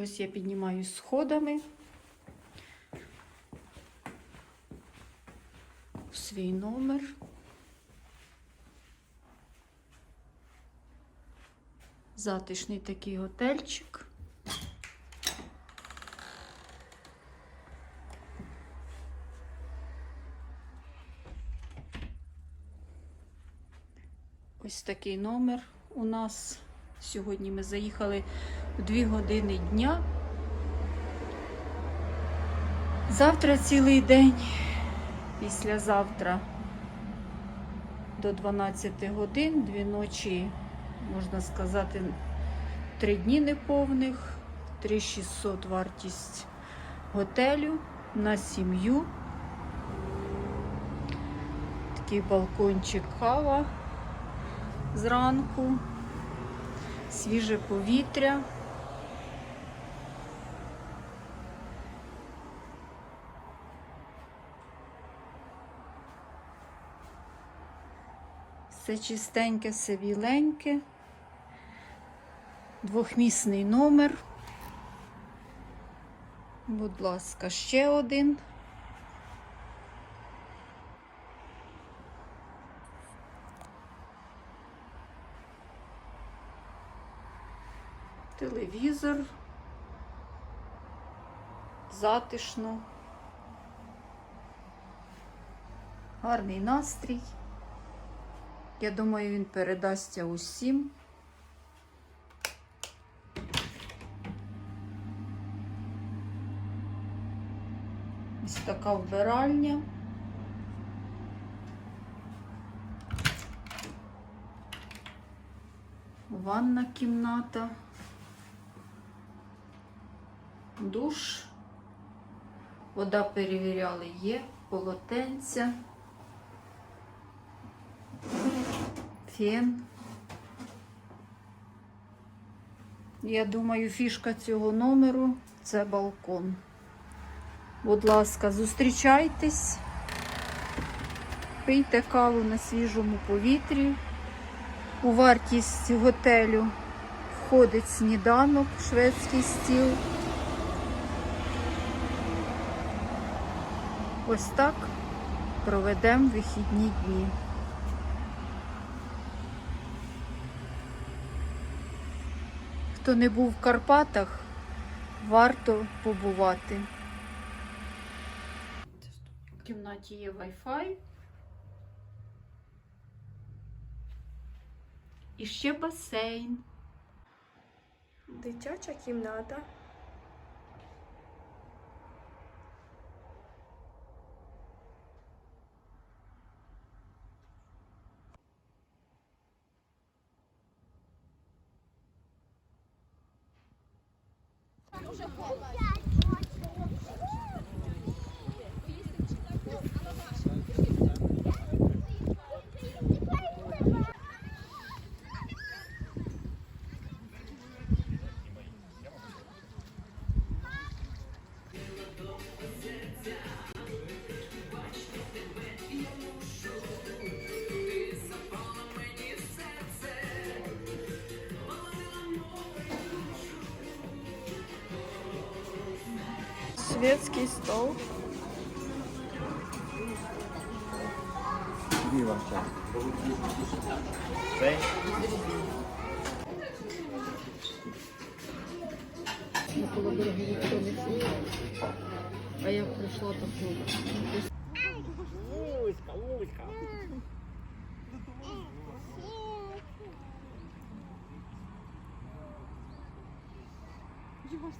ось я піднімаюсь сходами в свій номер. Затишний такий готельчик. Ось такий номер у нас. Сьогодні ми заїхали в 2 години дня. Завтра цілий день, післязавтра до 12 годин, дві ночі, можна сказати, три дні неповних, 3600 вартість готелю на сім'ю. Такий балкончик кава зранку, свіже повітря. Все чистеньке, все біленьке. Двохмісний номер. Будь ласка, ще один. Телевізор. Затишно. Гарний настрій. Я думаю, він передасться усім. Ось така вбиральня. Ванна кімната. Душ. Вода перевіряли є, полотенця. Фен. Я думаю, фішка цього номеру це балкон. Будь ласка, зустрічайтесь, пийте каву на свіжому повітрі. У вартість готелю входить сніданок, шведський стіл. Ось так проведемо вихідні дні. Хто не був в Карпатах, варто побувати. В кімнаті є Wi-Fi. І ще басейн. Дитяча кімната. Don't не ходить. А я прийшла вулицька. Його ж